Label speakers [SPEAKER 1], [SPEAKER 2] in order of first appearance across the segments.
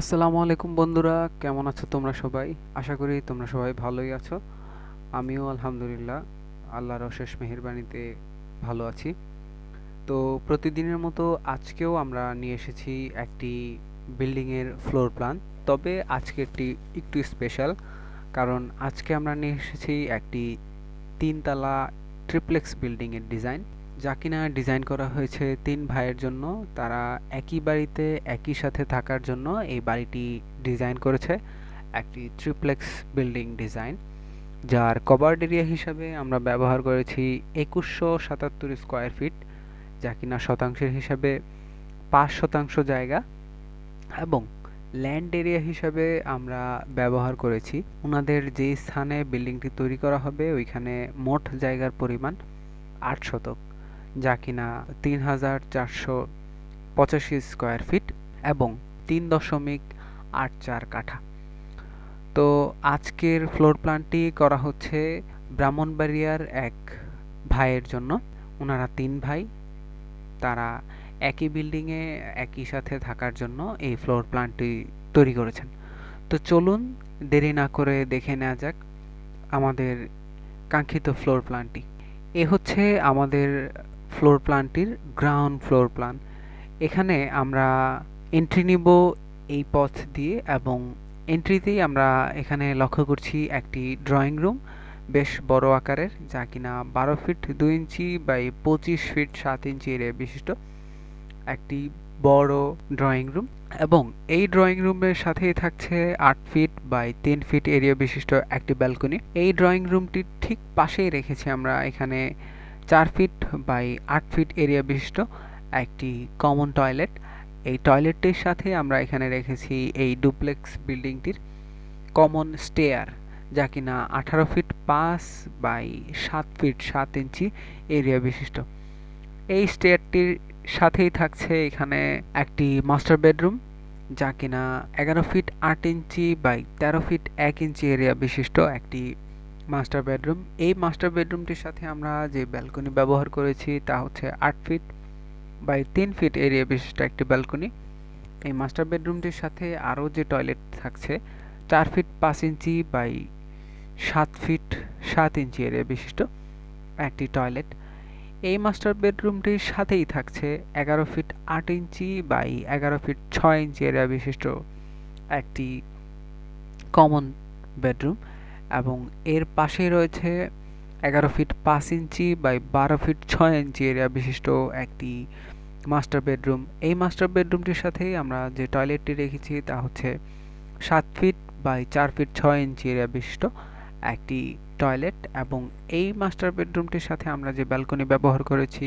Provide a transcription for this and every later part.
[SPEAKER 1] আসসালামু আলাইকুম বন্ধুরা, কেমন আছো তোমরা সবাই? আশা করি তোমরা সবাই ভালোই আছো। আমিও আলহামদুলিল্লাহ, আল্লাহর অশেষ মেহেরবানিতে ভালো আছি। তো প্রতিদিনের মতো আজকেও আমরা নিয়ে এসেছি একটি বিল্ডিংয়ের ফ্লোর প্ল্যান। তবে আজকেরটি একটু স্পেশাল কারণ আজকে আমরা নিয়ে এসেছি একটি তিনতলা ট্রিপ্লেক্স বিল্ডিংয়ের ডিজাইন। যা কিনা ডিজাইন করা হয়েছে তিন ভাইয়ের জন্য, তারা একই বাড়িতে, একই সাথে থাকার জন্য এই বাড়িটি ডিজাইন করেছে। একটি ট্রিপ্লেক্স বিল্ডিং ডিজাইন, যার কভার্ড এরিয়া হিসাবে আমরা ব্যবহার করেছি একুশশো সাতাত্তর স্কোয়ার ফিট, যা কিনা শতাংশের হিসাবে পাঁচ শতাংশ জায়গা, এবং ল্যান্ড এরিয়া হিসাবে আমরা ব্যবহার করেছি। ওনাদের যে স্থানে বিল্ডিংটি তৈরি করা হবে, ওইখানে মোট জায়গার পরিমাণ আট শতক। যা কিনা তিন হাজার চারশো পঁচাশি স্কোয়ার ফিট এবং তিন দশমিক আট চার কাঠা। তো আজকের ফ্লোর প্ল্যানটি করা হচ্ছে ব্রাহ্মণবাড়িয়ার এক ভাইয়ের জন্য। ওনারা তিন ভাই। তারা একই বিল্ডিংয়ে একই সাথে থাকার জন্য এই ফ্লোর প্ল্যানটি তৈরি করেছেন। তো চলুন দেরি না করে দেখে নেওয়া যাক আমাদের কাঙ্ক্ষিত ফ্লোর প্ল্যানটি এ হচ্ছে আমাদের ফ্লোর প্ল্যানটির গ্রাউন্ড ফ্লোর প্ল্যান এখানে আমরা এন্ট্রি নিব এই পথ দিয়ে এবং এন্ট্রিতেই আমরা এখানে লক্ষ্য করছি একটি ড্রয়িং রুম বেশ বড় আকারের, যা কিনা বারো ফিট দুই ইঞ্চি বাই পঁচিশ ফিট সাত ইঞ্চি এরিয়া বিশিষ্ট একটি বড় ড্রয়িং রুম এবং এই ড্রয়িং রুমের সাথেই থাকছে আট ফিট বাই তিন ফিট এরিয়া বিশিষ্ট একটি ব্যালকনি এই ড্রয়িং রুমটির ঠিক পাশেই রেখেছি আমরা এখানে চার ফিট বাই আট ফিট এরিয়া বিশিষ্ট একটি কমন টয়লেট এই টয়লেটটির সাথে আমরা এখানে রেখেছি এই ডুপ্লেক্স বিল্ডিংটির কমন স্টেয়ার যা কিনা আঠারো ফিট পাঁচ বাই সাত ফিট সাত ইঞ্চি এরিয়া বিশিষ্ট। এই স্টেয়ারটির সাথেই থাকছে এখানে একটি মাস্টার বেডরুম যা কিনা এগারো ফিট আট ইঞ্চি বাই তেরো ফিট এক ইঞ্চি এরিয়া বিশিষ্ট একটি মাস্টার বেডরুম এই মাস্টার বেডরুমটির সাথে আমরা যে ব্যালকনি ব্যবহার করেছি, তা হচ্ছে আট ফিট বাই তিন ফিট এরিয়া বিশিষ্ট একটি ব্যালকনি এই মাস্টার বেডরুমটির সাথে আরও যে টয়লেট থাকছে, চার ফিট পাঁচ ইঞ্চি বাই সাত ফিট সাত ইঞ্চি এরিয়া বিশিষ্ট একটি টয়লেট এই মাস্টার বেডরুমটির সাথেই থাকছে এগারো ফিট আট ইঞ্চি বাই এগারো ফিট ছয় ইঞ্চি এরিয়া বিশিষ্ট একটি কমন বেডরুম এবং এর পাশেই রয়েছে এগারো ফিট পাঁচ ইঞ্চি বাই বারো ফিট ছয় ইঞ্চি এরিয়া বিশিষ্ট একটি মাস্টার বেডরুম। এই মাস্টার বেডরুমটির সাথেই আমরা যে টয়লেটটি রেখেছি তা হচ্ছে সাত ফিট বাই চার ফিট ছয় ইঞ্চি এরিয়া বিশিষ্ট একটি টয়লেট এবং এই মাস্টার বেডরুমটির সাথে আমরা যে ব্যালকনি ব্যবহার করেছি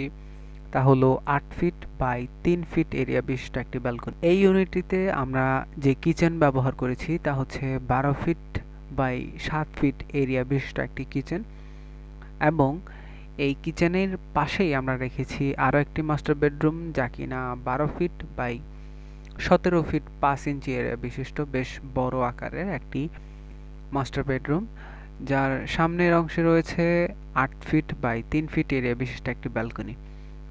[SPEAKER 1] তা হলো আট ফিট বাই তিন ফিট এরিয়া বিশিষ্ট একটি ব্যালকনি। এই ইউনিটটিতে আমরা যে কিচেন ব্যবহার করেছি তা হচ্ছে বারো ফিট বাই সাত ফিট এরিয়া বিশিষ্ট একটি কিচেন এবং এই কিচেনের পাশেই আমরা রেখেছি আরও একটি মাস্টার বেডরুম যা কিনা বারো ফিট বাই সতেরো ফিট পাঁচ ইঞ্চি এরিয়া বিশিষ্ট বেশ বড় আকারের একটি মাস্টার বেডরুম যার সামনের অংশে রয়েছে আট ফিট বাই তিন ফিট এরিয়া বিশিষ্ট একটি ব্যালকনি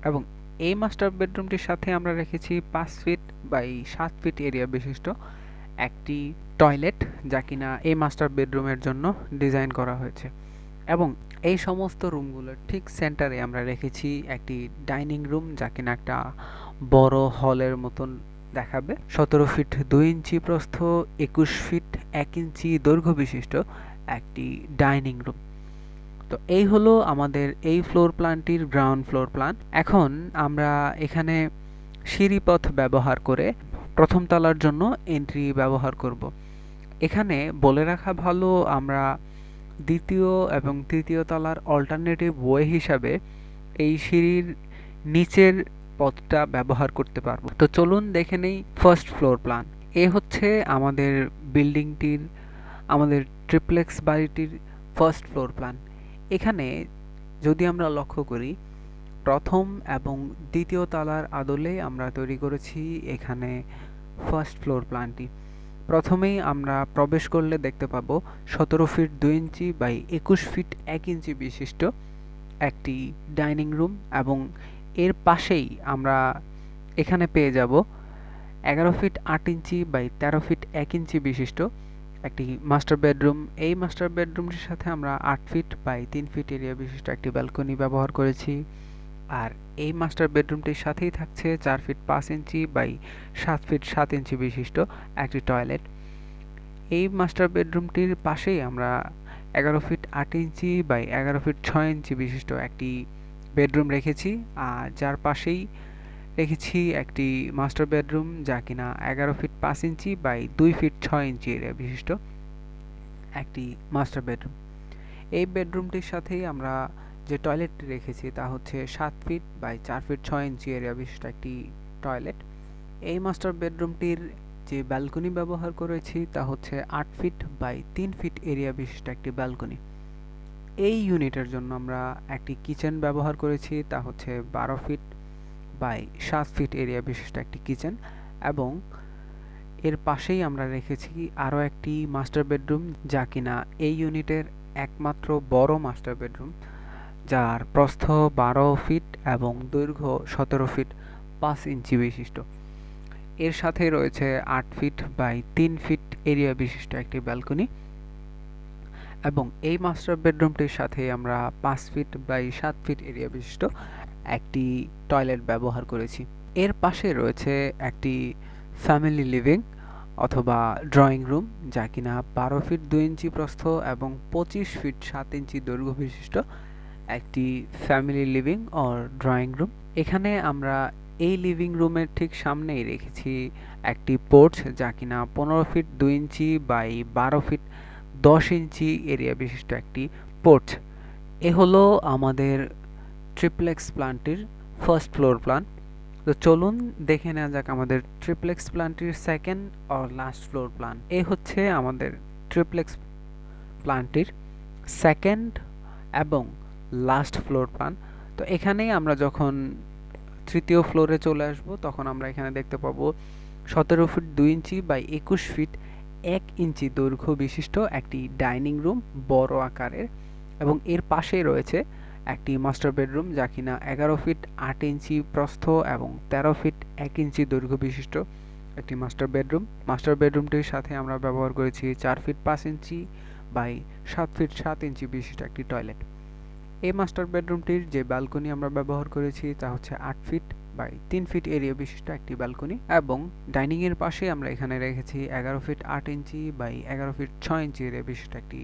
[SPEAKER 1] এবং এই মাস্টার বেডরুমটির সাথে আমরা রেখেছি পাঁচ ফিট বাই সাত ফিট এরিয়া বিশিষ্ট একটি টয়লেট যা কিনা এই মাস্টার বেডরুমের জন্য ডিজাইন করা হয়েছে। এবং এই সমস্ত রুমগুলোর ঠিক সেন্টারে আমরা রেখেছি একটি ডাইনিং রুম যা কিনা একটা বড় হলের মতন দেখাবে। সতেরো ফিট দুই ইঞ্চি প্রস্থ, একুশ ফিট এক ইঞ্চি দৈর্ঘ্য বিশিষ্ট একটি ডাইনিং রুম। তো এই হলো আমাদের এই ফ্লোর প্ল্যানটির গ্রাউন্ড ফ্লোর প্ল্যান। এখন আমরা এখানে সিঁড়িপথ ব্যবহার করে প্রথম তলার জন্য এন্ট্রি ব্যবহার করব। এখানে বলে রাখা ভালো, আমরা দ্বিতীয় এবং তৃতীয় তলার অল্টারনেটিভ ওয়ে হিসাবে এই সিঁড়ির নিচের পথটা ব্যবহার করতে পারব। তো চলুন দেখে নেই ফার্স্ট ফ্লোর প্ল্যান এ হচ্ছে আমাদের বিল্ডিংটির আমাদের ট্রিপ্লেক্স বাড়িটির ফার্স্ট ফ্লোর প্ল্যান এখানে যদি আমরা লক্ষ্য করি প্রথম এবং দ্বিতীয় তলার আদলে আমরা তৈরি করেছি এখানে ফার্স্ট ফ্লোর প্ল্যানটি প্রথমেই আমরা প্রবেশ করলে দেখতে পাবো সতেরো ফিট দুই ইঞ্চি বাই একুশ ফিট এক ইঞ্চি বিশিষ্ট একটি ডাইনিং রুম এবং এর পাশেই আমরা এখানে পেয়ে যাব এগারো ফিট আট ইঞ্চি বাই তেরো ফিট এক ইঞ্চি বিশিষ্ট একটি মাস্টার বেডরুম এই মাস্টার বেডরুমটির সাথে আমরা আট ফিট বাই তিন ফিট এরিয়া বিশিষ্ট একটি ব্যালকনি ব্যবহার করেছি। আর এই মাস্টার বেডরুমটির সাথেই থাকছে চার ফিট পাঁচ ইঞ্চি বাই সাত ফিট সাত ইঞ্চি বিশিষ্ট একটি টয়লেট এই মাস্টার বেডরুমটির পাশেই আমরা এগারো ফিট আট ইঞ্চি বাই এগারো ফিট ছয় ইঞ্চি বিশিষ্ট একটি বেডরুম রেখেছি। আর যার পাশেই রেখেছি একটি মাস্টার বেডরুম যা কিনা এগারো ফিট পাঁচ ইঞ্চি বাই দুই ফিট ছয় ইঞ্চি এরিয়া বিশিষ্ট একটি মাস্টার বেডরুম এই বেডরুমটির সাথেই আমরা যে টয়লেটটি রেখেছি তা হচ্ছে সাত ফিট বাই চার ফিট ছয় ইঞ্চি এরিয়া বিশিষ্ট একটি টয়লেট এই মাস্টার বেডরুমটির যে ব্যালকনি ব্যবহার করেছি তা হচ্ছে আট ফিট বাই তিন ফিট এরিয়া বিশিষ্ট একটি ব্যালকনি এই ইউনিটের জন্য আমরা একটি কিচেন ব্যবহার করেছি, তা হচ্ছে বারো ফিট বাই সাত ফিট এরিয়া বিশিষ্ট একটি কিচেন এবং এর পাশেই আমরা রেখেছি আরও একটি মাস্টার বেডরুম যা কিনা এই ইউনিটের একমাত্র বড় মাস্টার বেডরুম যার প্রস্থ বারো ফিট এবং দৈর্ঘ্য সতেরো ফিট পাঁচ ইঞ্চি বিশিষ্ট। এর সাথে রয়েছে আট ফিট বাই তিন ফিট এরিয়া বিশিষ্ট একটি ব্যালকনি এবং এই মাস্টার বেডরুমটির সাথে আমরা পাঁচ ফিট বাই সাত ফিট এরিয়া বিশিষ্ট একটি টয়লেট ব্যবহার করেছি। এর পাশে রয়েছে একটি ফ্যামিলি লিভিং অথবা ড্রয়িং রুম যা কিনা বারো ফিট দুই ইঞ্চি প্রস্থ এবং পঁচিশ ফিট সাত ইঞ্চি দৈর্ঘ্য বিশিষ্ট একটি family living or drawing room এখানে আমরা এই লিভিং রুমের ঠিক সামনেই রেখেছি একটি পোর্চ যা কিনা পনেরো ফিট দুই ইঞ্চি বাই বারো ফিট দশ ইঞ্চি এরিয়া বিশিষ্ট একটি পোর্চ এ হলো আমাদের ট্রিপ্লেক্স প্ল্যানটির ফার্স্ট ফ্লোর প্ল্যান তো চলুন দেখে নেওয়া যাক আমাদের triplex প্ল্যানটির second or last floor plan এ হচ্ছে আমাদের ট্রিপ্লেক্স প্ল্যানটির সেকেন্ড এবং লাস্ট ফ্লোর প্ল্যান তো এখানেই আমরা যখন তৃতীয় ফ্লোরে চলে আসব, তখন আমরা এখানে দেখতে পাবো সতেরো ফিট দুই ইঞ্চি বাই একুশ ফিট এক ইঞ্চি দৈর্ঘ্য বিশিষ্ট একটি ডাইনিং রুম বড় আকারের এবং এর পাশেই রয়েছে একটি মাস্টার বেডরুম যা কিনা এগারো ফিট আট ইঞ্চি প্রস্থ এবং তেরো ফিট এক ইঞ্চি দৈর্ঘ্য বিশিষ্ট একটি মাস্টার বেডরুম মাস্টার বেডরুমটির সাথে আমরা ব্যবহার করেছি চার ফিট পাঁচ ইঞ্চি বাই সাত ফিট সাত ইঞ্চি বিশিষ্ট একটি টয়লেট এই মাস্টার বেডরুমটির যে ব্যালকনি আমরা ব্যবহার করেছি, তা হচ্ছে আট ফিট বাই তিন ফিট এরিয়া বিশিষ্ট একটি ব্যালকনি এবং ডাইনিং এর পাশে আমরা এখানে রেখেছি এগারো ফিট আট ইঞ্চি বাই এগারো ফিট ছয় ইঞ্চি এরিয়া বিশিষ্ট একটি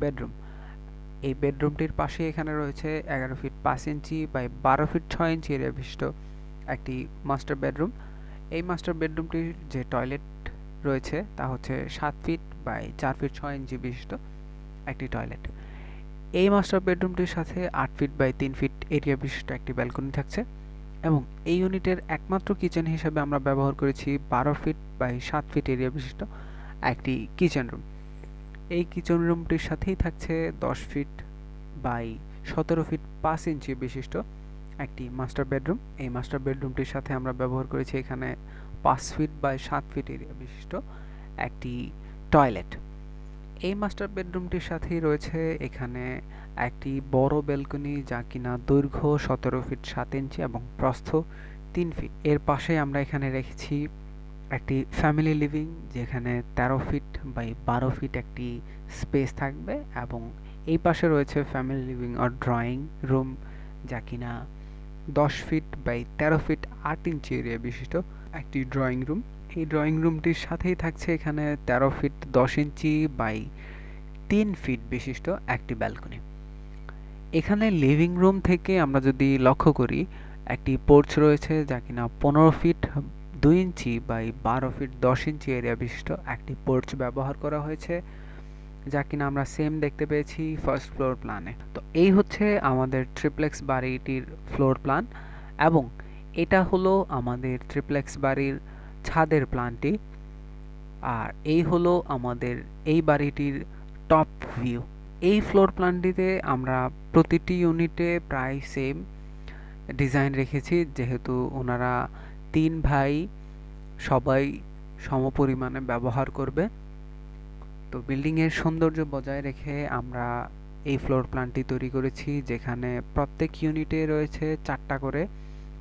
[SPEAKER 1] বেডরুম এই বেডরুমটির পাশে এখানে রয়েছে এগারো ফিট পাঁচ ইঞ্চি বাই বারো ফিট ছয় ইঞ্চি এরিয়া বিশিষ্ট একটি মাস্টার বেডরুম এই মাস্টার বেডরুমটির যে টয়লেট রয়েছে, তা হচ্ছে সাত ফিট বাই চার ফিট ছয় ইঞ্চি বিশিষ্ট একটি টয়লেট এই মাস্টার বেডরুমটির সাথে আট ফিট বাই তিন ফিট এরিয়া বিশিষ্ট একটি ব্যালকনি থাকছে এবং এই ইউনিটের একমাত্র কিচেন হিসেবে আমরা ব্যবহার করেছি বারো ফিট বাই সাত ফিট এরিয়া বিশিষ্ট একটি কিচেন রুম এই কিচেন রুমটির সাথেই থাকছে দশ ফিট বাই সতেরো ফিট পাঁচ ইঞ্চি বিশিষ্ট একটি মাস্টার বেডরুম এই মাস্টার বেডরুমটির সাথে আমরা ব্যবহার করেছি এখানে পাঁচ ফিট বাই সাত ফিট এরিয়া বিশিষ্ট একটি টয়লেট এই মাস্টার বেডরুমটির সাথেই রয়েছে এখানে একটি বড় ব্যালকনি যা কিনা দৈর্ঘ্য সতেরো ফিট সাত ইঞ্চি এবং প্রস্থ তিন ফিট এর পাশে আমরা এখানে রেখেছি একটি ফ্যামিলি লিভিং যেখানে তেরো ফিট বাই বারো ফিট একটি স্পেস থাকবে এবং এই পাশে রয়েছে ফ্যামিলি লিভিং আর ড্রয়িং রুম যা কিনা দশ ফিট বাই তেরো ফিট আট ইঞ্চি এরিয়া বিশিষ্ট একটি ড্রয়িং রুম এই ড্রয়িং রুমটির সাথেই থাকছে এখানে তেরো ফিট দশ ইঞ্চি বাই তিন ফিট বিশিষ্ট একটি ব্যালকনি এখানে লিভিং রুম থেকে আমরা যদি লক্ষ্য করি, একটি পোর্চ রয়েছে যা কিনা পনেরো ফিট দুই ইঞ্চি বাই বারো ফিট দশ ইঞ্চি এরিয়া বিশিষ্ট একটি পোর্চ ব্যবহার করা হয়েছে, যা কিনা আমরা সেম দেখতে পেয়েছি ফার্স্ট ফ্লোর প্ল্যানে তো এই হচ্ছে আমাদের ট্রিপ্লেক্স বাড়িটির ফ্লোর প্ল্যান এবং এটা হলো আমাদের ট্রিপ্লেক্স বাড়ির ছাদের প্ল্যানটি আর এই হলো আমাদের এই বাড়িটির টপ ভিউ। এই ফ্লোর প্ল্যানটিতে আমরা প্রতিটি ইউনিটে প্রায় সেম ডিজাইন রেখেছি, যেহেতু ওনারা তিন ভাই সবাই সমপরিমাণে ব্যবহার করবে। তো বিল্ডিংয়ের সৌন্দর্য বজায় রেখে আমরা এই ফ্লোর প্ল্যানটি তৈরি করেছি, যেখানে প্রত্যেক ইউনিটে রয়েছে চারটা করে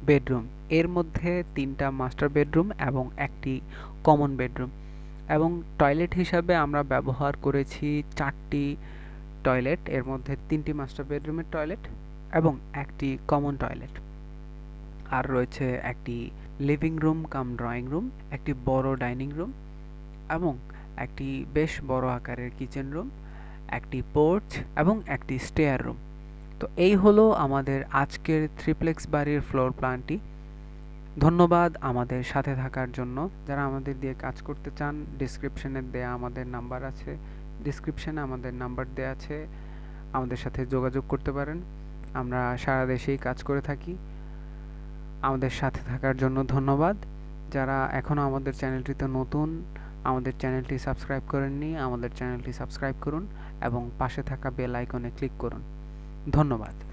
[SPEAKER 1] বেডরুম। এর মধ্যে তিনটা মাস্টার বেডরুম এবং একটি কমন বেডরুম এবং টয়লেট হিসাবে আমরা ব্যবহার করেছি চারটি টয়লেট এর মধ্যে তিনটি মাস্টার বেডরুমের টয়লেট এবং একটি কমন টয়লেট আর রয়েছে একটি living room cum drawing room একটি বড় ডাইনিং রুম এবং একটি বেশ বড় আকারের কিচেন রুম একটি পোর্চ এবং একটি স্টেয়ার রুম তো এই হলো আমাদের আজকের থ্রিপ্লেক্স বাড়ির ফ্লোর প্ল্যানটি ধন্যবাদ আমাদের সাথে থাকার জন্য। যারা আমাদের দিয়ে কাজ করতে চান ডিসক্রিপশনে দেয়া আমাদের নাম্বার আছে। ডিসক্রিপশানে আমাদের নাম্বার দেয়া আছে। আমাদের সাথে যোগাযোগ করতে পারেন। আমরা সারা দেশেই কাজ করে থাকি। আমাদের সাথে থাকার জন্য ধন্যবাদ। যারা এখনও আমাদের চ্যানেলটিতে নতুন, আমাদের চ্যানেলটি সাবস্ক্রাইব করেননি, আমাদের চ্যানেলটি সাবস্ক্রাইব করুন এবং পাশে থাকা বেল আইকনে ক্লিক করুন। ধন্যবাদ।